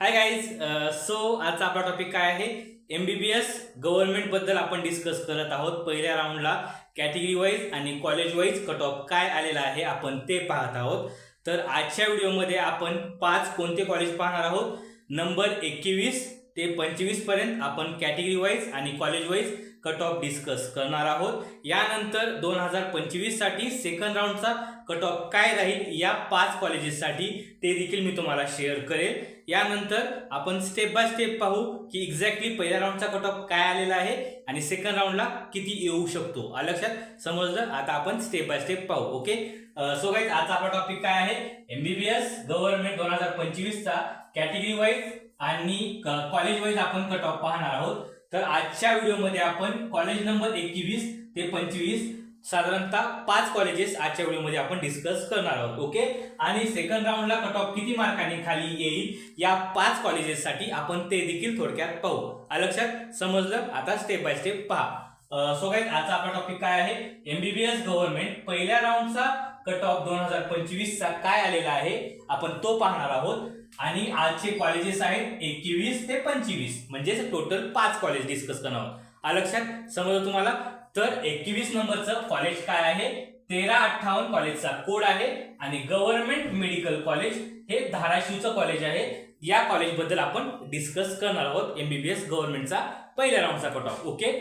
Hi guys so आजचा आपला topic काय आहे? एमबीबीएस गव्हर्नमेंटबद्दल आपण डिस्कस करत आहोत. पहिल्या राऊंडला कॅटेगरी वाईज आणि कॉलेज वाईज कट ऑफ काय आलेला आहे आपण ते पाहत आहोत. तर आजच्या व्हिडिओमध्ये आपण पाच कोणते कॉलेज पाहणार आहोत? नंबर एकवीस ते पंचवीसपर्यंत आपण कॅटेगरी वाईज आणि college wise cut off discuss करणार आहोत. यानंतर दोन हजार पंचवीससाठी सेकंड राऊंडचा कट ऑफ काय राहील या पाच कॉलेजेससाठी ते देखील मी तुम्हाला शेअर करेल. यानंतर आपण स्टेप बाय स्टेप पाहू की एक्झॅक्टली पहिल्या राऊंडचा कट ऑफ काय आलेला आहे आणि सेकंड राऊंडला किती येऊ शकतो. लक्षात? समजलं? आता आपण स्टेप बाय स्टेप पाहू ओके सो गाईज आजचा आपला टॉपिक काय आहे? एमबीबीएस गव्हर्नमेंट दोन हजार पंचवीसचा कॅटेगरी वाईज आणि कॉलेज वाईज आपण कट ऑफ पाहणार आहोत. तर आजच्या व्हिडिओमध्ये आपण कॉलेज नंबर एकवीस ते पंचवीस साधारणतः पाच कॉलेजेस आजच्या व्हिडिओमध्ये आपण डिस्कस करणार आहोत ओके आणि सेकंड राऊंडला कट ऑफ किती मार्कांनी खाली येईल या पाच कॉलेजेससाठी आपण ते देखील थोडक्यात पाहू. लक्षात? समजलं? आता स्टेप बाय स्टेप पहा. सो काय आजचा आपला टॉपिक काय आहे? एमबीबीएस गव्हर्नमेंट पहिल्या राऊंडचा कट ऑफ दोन हजार पंचवीसचा काय आलेला आहे? आपण तो पाहणार आहोत. आणि आजचे कॉलेजेस आहेत एकवीस ते पंचवीस म्हणजेच टोटल पाच कॉलेज डिस्कस करणार आहोत. लक्षात? समजलं तुम्हाला? तर एकवीस नंबरचं कॉलेज काय आहे? तेरा अठ्ठावन्न कॉलेजचा कोड आहे आणि गव्हर्नमेंट मेडिकल कॉलेज हे धाराशिवचं कॉलेज आहे. या कॉलेजबद्दल आपण डिस्कस करणार आहोत एमबीबीएस गव्हर्नमेंटचा पहिल्या राऊंडचा cut off okay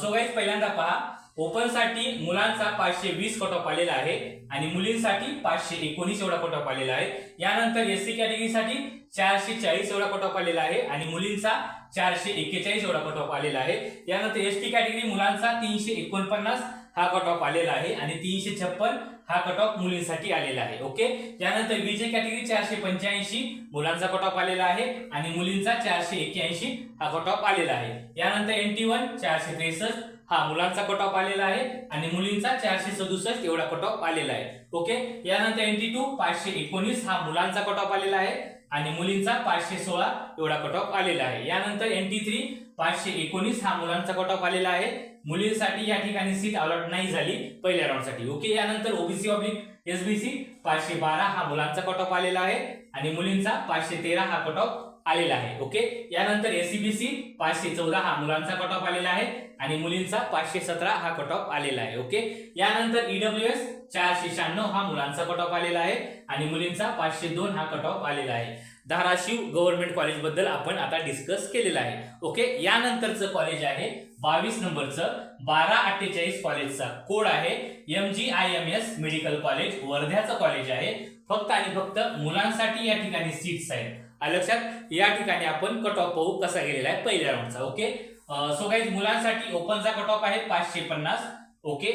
so guys पहिल्यांदा पहा. ओपनसाठी मुलांचा पाचशे वीस कट ऑफ आलेला आहे आणि मुलींसाठी पाचशे एकोणीस एवढा कट ऑफ आलेला आहे. यानंतर एस सी कॅटेगरीसाठी चारशे चाळीस एवढा कट ऑफ आलेला आहे आणि मुलींचा चारशे एक्केचाळीस एवढा कट ऑफ आलेला आहे. यानंतर एस टी कॅटेगरी मुलांचा तीनशे एकोणपन्नास हा कट ऑफ आलेला आहे आणि तीनशे छप्पन हा कट ऑफ मुलींसाठी आलेला आहे. ओके? यानंतर विजय कॅटेगरी चारशे पंच्याऐंशी मुलांचा कट ऑफ आलेला आहे आणि मुलींचा चारशे एक्क्याऐंशी हा कट ऑफ आलेला आहे. यानंतर एन टी वन चारशे त्रेसष्ट हा मुलांचा कट ऑफ आलेला आहे आणि मुलींचा चारशे सदुसष्ट एवढा कट ऑफ आलेला आहे. ओके यानंतर एन टी टू पाचशे एकोणीस हा मुलांचा कट ऑफ आलेला आहे आणि मुलींचा पाचशे सोळा एवढा कट ऑफ आलेला आहे. यानंतर एन टी थ्री पाचशे एकोणीस हा मुलांचा कट ऑफ आलेला आहे. मुलींसाठी या ठिकाणी सीट अलॉट नाही झाली पहिल्या राऊंडसाठी ओके यानंतर ओबीसी ऑब्लिक एसबीसी पाचशे बारा हा मुलांचा कट ऑफ आलेला आहे आणि मुलींचा पाचशे तेरा हा कट ऑफ आलेला आहे ओके यानंतर एसीबीसी पाचशे चौदा हा मुलांचा कट ऑफ आलेला आहे आणि मुलींचा पाचशे सतरा हा कट ऑफ आलेला आहे ओके यानंतर ईडब्ल्यू एस चारशे शहाण्णव हा मुलांचा कट ऑफ आलेला आहे आणि मुलींचा पाचशे दोन हा कट ऑफ आलेला आहे. धाराशिव गव्हर्नमेंट कॉलेजबद्दल आपण आता डिस्कस केलेलं आहे ओके यानंतरचं कॉलेज आहे बावीस नंबरचं बारा अठ्ठेचाळीस कॉलेजचा कोड आहे M G I M S medical college वर्ध्याचं college आहे. फक्त आणि फक्त मुलांसाठी या ठिकाणी सीट्स आहेत. लक्षात? या ठिकाणी आपण कट ऑफ पाहू कसा गेलेला आहे पहिल्या राऊंडचा ओके सो काही मुलांसाठी ओपनचा कट ऑफ आहे पाचशे पन्नास ओके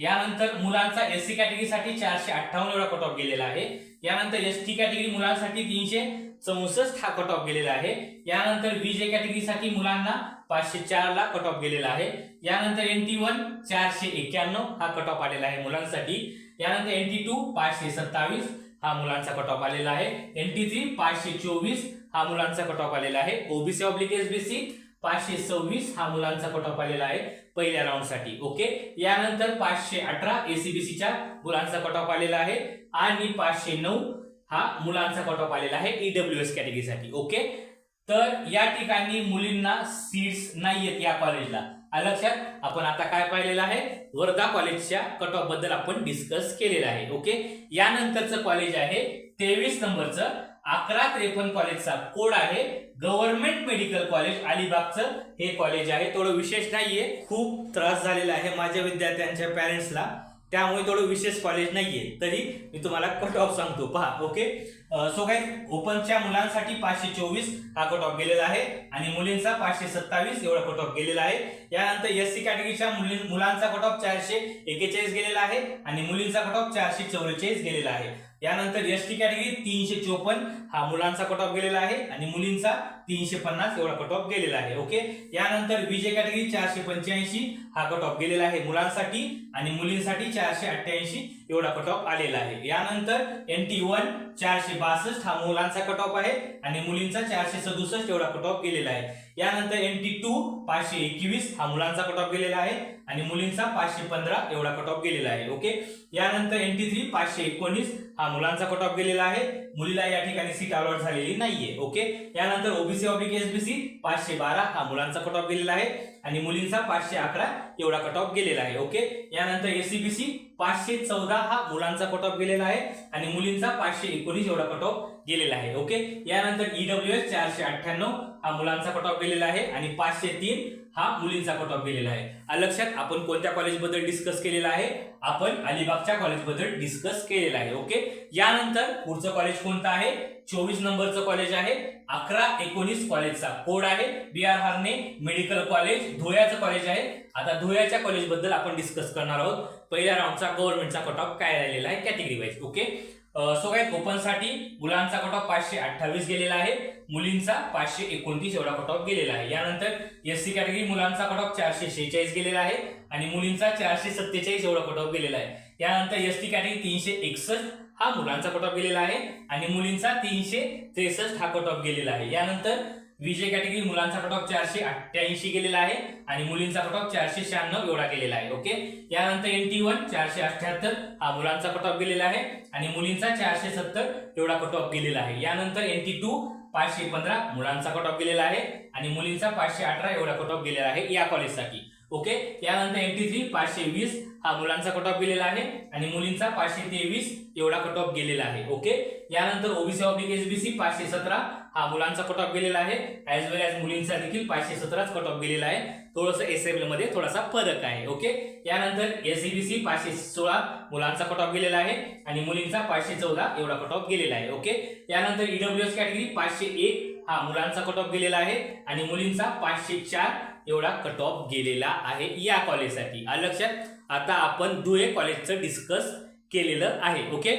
यानंतर मुलांचा एस सी कॅटेगरीसाठी चारशे अठ्ठावन्न एवढा कट ऑफ गेलेला आहे. यानंतर एस टी कॅटेगरी मुलांसाठी तीनशे चौसष्ट हा कट ऑफ गेलेला आहे. यानंतर बी जे कॅटेगरीसाठी मुलांना पाचशे चार ला कट ऑफ गेलेला आहे. यानंतर एन टी वन चारशे एक्क्याण्णव हा कट ऑफ आलेला आहे मुलांसाठी. यानंतर एन टी टू पाचशे सत्तावीस. हा मुलांचा कट ऑफ आलेला आहे. एन टी थ्री पाचशे चोवीस हा मुलांचा कट ऑफ आलेला आहे. ओबीसी ऑब्लिक एसबीसी पाचशे सव्वीस हा मुलांचा कट ऑफ आलेला आहे पहिल्या राऊंडसाठी ओके यानंतर पाचशे अठरा एसीबीसीच्या मुलांचा कट ऑफ आलेला आहे. आणि पाचशे नऊ हा मुलांचा कट ऑफ आलेला आहे ईडब्ल्यू एस कॅटेगरीसाठी ओके तर या ठिकाणी मुलींना सीट्स नाहीयेत या कॉलेजला लक्षात? आपण आता काय पाहिलेलं आहे? वर्धा कॉलेजच्या कट ऑफबद्दल आपण डिस्कस केलेलं आहे ओके यानंतरचं कॉलेज आहे तेवीस नंबरचं अकरा त्रेपन्न कॉलेजचा कोड आहे गव्हर्नमेंट मेडिकल कॉलेज अलिबागचं हे कॉलेज आहे. थोडं विशेष नाहीये. खूप त्रास झालेला आहे माझ्या विद्यार्थ्यांच्या पॅरेंट्सला त्यामुळे थोडं विशेष कॉलेज नाहीये. तरी मी तुम्हाला कट ऑफ सांगतो. पहा ओके सो काय ओपनच्या मुलांसाठी पाचशे चोवीस हा कट ऑफ गेलेला आहे आणि मुलींचा पाचशे सत्तावीस एवढा कट ऑफ गेलेला आहे. यानंतर एस सी कॅटेगरीच्या मुलांचा कट ऑफ चारशे एकेचाळीस गेलेला आहे आणि मुलींचा कट ऑफ चारशे चौवेचाळीस गेलेला आहे. यानंतर एस टी कॅटेगरी तीनशे चोपन्न हा मुलांचा कट ऑफ गेलेला आहे आणि मुलींचा तीनशे पन्नास एवढा कट ऑफ गेलेला आहे ओके यानंतर विजय कॅटेगरी चारशे पंच्याऐंशी हा कट ऑफ गेलेला आहे मुलांसाठी आणि मुलींसाठी चारशे अठ्ठ्याऐंशी एवढा कट ऑफ आलेला आहे. यानंतर एन टी वन चारशे बासष्ट हा मुलांचा कट ऑफ आहे आणि मुलींचा चारशे सदुसष्ट एवढा कट ऑफ गेलेला आहे. यानंतर एन टी टू पाचशे एकवीस हा मुलांचा कट ऑफ गेलेला आहे आणि मुलींचा पाचशे पंधरा एवढा कट ऑफ गेलेला आहे ओके यानंतर एन टी थ्री पाचशे एकोणीस हा मुलांचा कट ऑफ गेलेला आहे. मुलीला या ठिकाणी सीट अलॉट झालेली नाहीये ओके यानंतर ओबीसी ऑब्लिक एसबीसी पाचशे बारा हा मुलांचा कट ऑफ गेलेला आहे आणि मुलींचा पाचशे अकरा एवढा कट ऑफ गेलेला आहे ओके यानंतर एसीबीसी पाचशे चौदा हा मुलांचा कट ऑफ गेलेला आहे आणि मुलींचा पाचशे एकोणीस एवढा कट ऑफ गेलेला आहे. ओके यानंतर ईडब्ल्यू एस चारशे अठ्ठ्याण्णव हा मुलांचा कट ऑफ गेलेला आहे आणि पाचशे तीन हा मुलींचा कट ऑफ गेलेला आहे. लक्षात आपण कोणत्या कॉलेजबद्दल डिस्कस केलेला आहे? आपण अलिबागच्या कॉलेजबद्दल डिस्कस केलेला आहे. ओके यानंतर पुढचं कॉलेज कोणतं आहे? चोवीस नंबरचं कॉलेज आहे. अकरा एकोणीस कॉलेजचा कोड आहे. B R Harne medical college धुळ्याचं college आहे. आता धुळ्याच्या कॉलेजबद्दल आपण डिस्कस करणार आहोत. पहिल्या राऊंडचा गव्हर्नमेंटचा कट ऑफ काय राहिलेला आहे? कॅटेगरी वाईज ओके सो काय ओपनसाठी मुलांचा कट ऑफ पाचशे अठ्ठावीस गेलेला आहे. मुलींचा पाचशे एकोणतीस एवढा कट ऑफ गेलेला आहे. यानंतर एस सी कॅटेगरी मुलांचा कट ऑफ चारशे शेहेचाळीस गेलेला आहे आणि मुलींचा चारशे सत्तेचाळीस एवढा कट ऑफ गेलेला आहे. यानंतर एस टी कॅटेगरी तीनशे एकसष्ट हा मुलांचा कट ऑफ गेलेला आहे आणि मुलींचा तीनशे त्रेसष्ट हा कट ऑफ गेलेला आहे. यानंतर विजय कॅटेगरी मुलांचा कट ऑफ चारशे अठ्ठ्याऐंशी गेलेला आहे आणि मुलींचा कट ऑफ चारशे शहाण्णव एवढा गेलेला आहे ओके यानंतर एन टी वन चारशे अठ्ठ्याहत्तर हा मुलांचा कट ऑफ गेलेला आहे आणि मुलींचा चारशे सत्तर एवढा कट ऑफ गेलेला आहे. यानंतर एन टी टू पाचशे पंधरा मुलांचा कट ऑफ गेलेला आहे आणि मुलींचा पाचशे अठरा एवढा कट ऑफ गेलेला आहे या कॉलेजसाठी ओके यानंतर एन टी थ्री पाचशे वीस हा मुलांचा कट ऑफ गेलेला आहे आणि मुलींचा पाचशे तेवीस एवढा कट ऑफ गेलेला आहे ओके यानंतर ओबीसी ऑब्लिक एसबीसी पाचशे सतरा हा मुलांचा कट ऑफ गेलेला आहे. ऍज वेल ॲज मुलींचा देखील पाचशे सतराच कट ऑफ गेलेला आहे. थोडंसं एस एममध्ये थोडासा फरक आहे ओके यानंतर एसईबीसी पाचशे सोळा मुलांचा कट ऑफ गेलेला आहे आणि मुलींचा पाचशे चौदा एवढा कट ऑफ गेलेला आहे ओके यानंतर ईडब्ल्यूएस कॅटेगरी पाचशे एक हा मुलांचा कट ऑफ गेलेला आहे आणि मुलींचा पाचशे चार एवढा कट ऑफ गेलेला आहे या कॉलेजसाठी लक्षात आता आपण दुहे कॉलेजचं डिस्कस केलेलं आहे ओके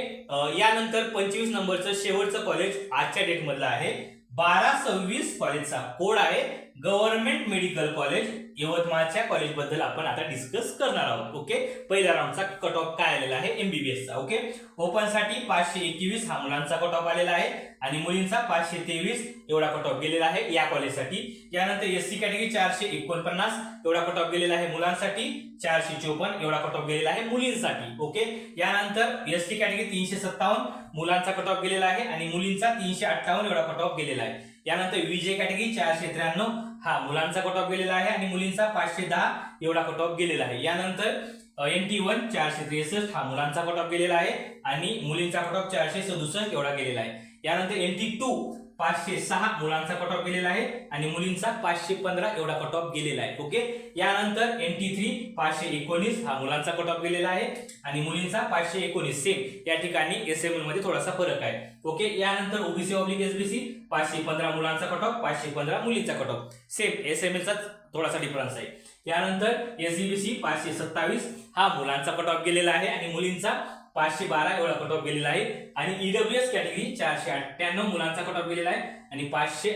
यानंतर पंचवीस नंबरचं शेवटचं कॉलेज आजच्या डेट मधलं आहे. बारा सव्वीस कॉलेजचा कोड आहे. गव्हर्नमेंट मेडिकल कॉलेज यवतमाळच्या कॉलेजबद्दल आपण आता डिस्कस करणार आहोत ओके पहिल्या राऊंडचा कट ऑफ काय आलेला आहे? एमबीबीएस चा ओके ओपनसाठी पाचशे एकवीस हा मुलांचा कट ऑफ आलेला आहे आणि मुलींचा पाचशे तेवीस एवढा कट ऑफ गेलेला आहे या कॉलेजसाठी यानंतर एस सी कॅटेगरी चारशे एकोणपन्नास एवढा कट ऑफ गेलेला आहे मुलांसाठी. चारशे चोपन्न एवढा कट ऑफ गेलेला आहे मुलींसाठी ओके यानंतर एस टी कॅटेगरी तीनशे सत्तावन्न मुलांचा कट ऑफ गेलेला आहे आणि मुलींचा तीनशे अठ्ठावन्न एवढा कट ऑफ गेलेला आहे. यानंतर विजय कॅटेगरी चारशे त्र्याण्णव. हा मुलांचा कट ऑफ गेलेला आहे आणि मुलींचा पाचशे दहा एवढा कट ऑफ गेलेला आहे. यानंतर एन टी वन चारशे त्रेसष्ट हा मुलांचा कट ऑफ गेलेला आहे आणि मुलींचा कट ऑफ चारशे सदुसष्ट एवढा गेलेला आहे. यानंतर एन टी टू पाचशे सहा मुलांचा कट ऑफ गेलेला आहे आणि मुलींचा पाचशे पंधरा एवढा कट ऑफ गेलेला आहे. ओके यानंतर एन टी थ्री पाचशे एकोणीस हा मुलांचा कट ऑफ गेलेला आहे आणि मुलींचा पाचशे एकोणीस. सेम या ठिकाणी एस एममध्ये थोडासा फरक आहे. ओके यानंतर ओबीसी ऑब्लिक एसबीसी पाचशे पंधरा मुलांचा कट ऑफ पाचशे पंधरा मुलींचा cut off same S M चा थोडासा डिफरन्स आहे. यानंतर एसईबीसी पाचशे सत्तावीस हा मुलांचा कट ऑफ गेलेला आहे आणि मुलींचा पाचशे बारा एवढा कट ऑफ गेलेला आहे. आणि ईडब्ल्यू एस कॅटेगरी चारशे अठ्ठ्याण्णव मुलांचा कट ऑफ गेलेला आहे. आणि पाचशे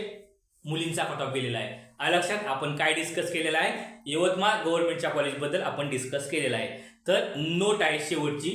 मुलींचा कट ऑफ गेलेला आहे. लक्षात आपण काय डिस्कस केलेला आहे? यवतमाळ गव्हर्नमेंटच्या कॉलेजबद्दल आपण डिस्कस केलेला आहे. तर नोट आहे शेवटची.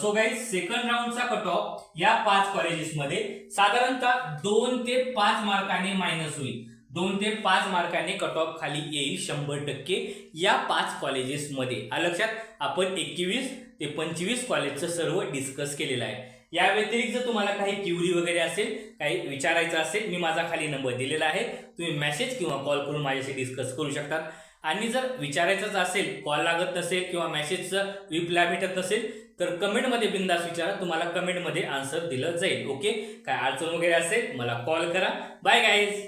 सो गाईज सेकंड राऊंडचा कट ऑफ या पाच कॉलेजेसमध्ये साधारणतः दोन ते पाच मार्काने मायनस होईल. दोन ते पाच मार्काने कट ऑफ खाली येईल शंभर टक्के या पाच कॉलेजेसमध्ये लक्षात आपण एकवीस ते पंचवीस कॉलेजचं सर्व डिस्कस केलेलं आहे. या व्यतिरिक्त जर तुम्हाला काही क्युरी वगैरे असेल काही विचारायचं असेल मी माझा खाली नंबर दिलेला आहे. तुम्ही मेसेज किंवा कॉल करून माझ्याशी डिस्कस करू शकतात. आणि जर विचारायचंच असेल कॉल लागत नसेल किंवा मेसेजचं रिप्लाय भेटत नसेल तर कमेंटमध्ये बिंदास विचारा. तुम्हाला कमेंटमध्ये आन्सर दिलं जाईल. ओके काय अडचण वगैरे असेल मला कॉल करा. Bye guys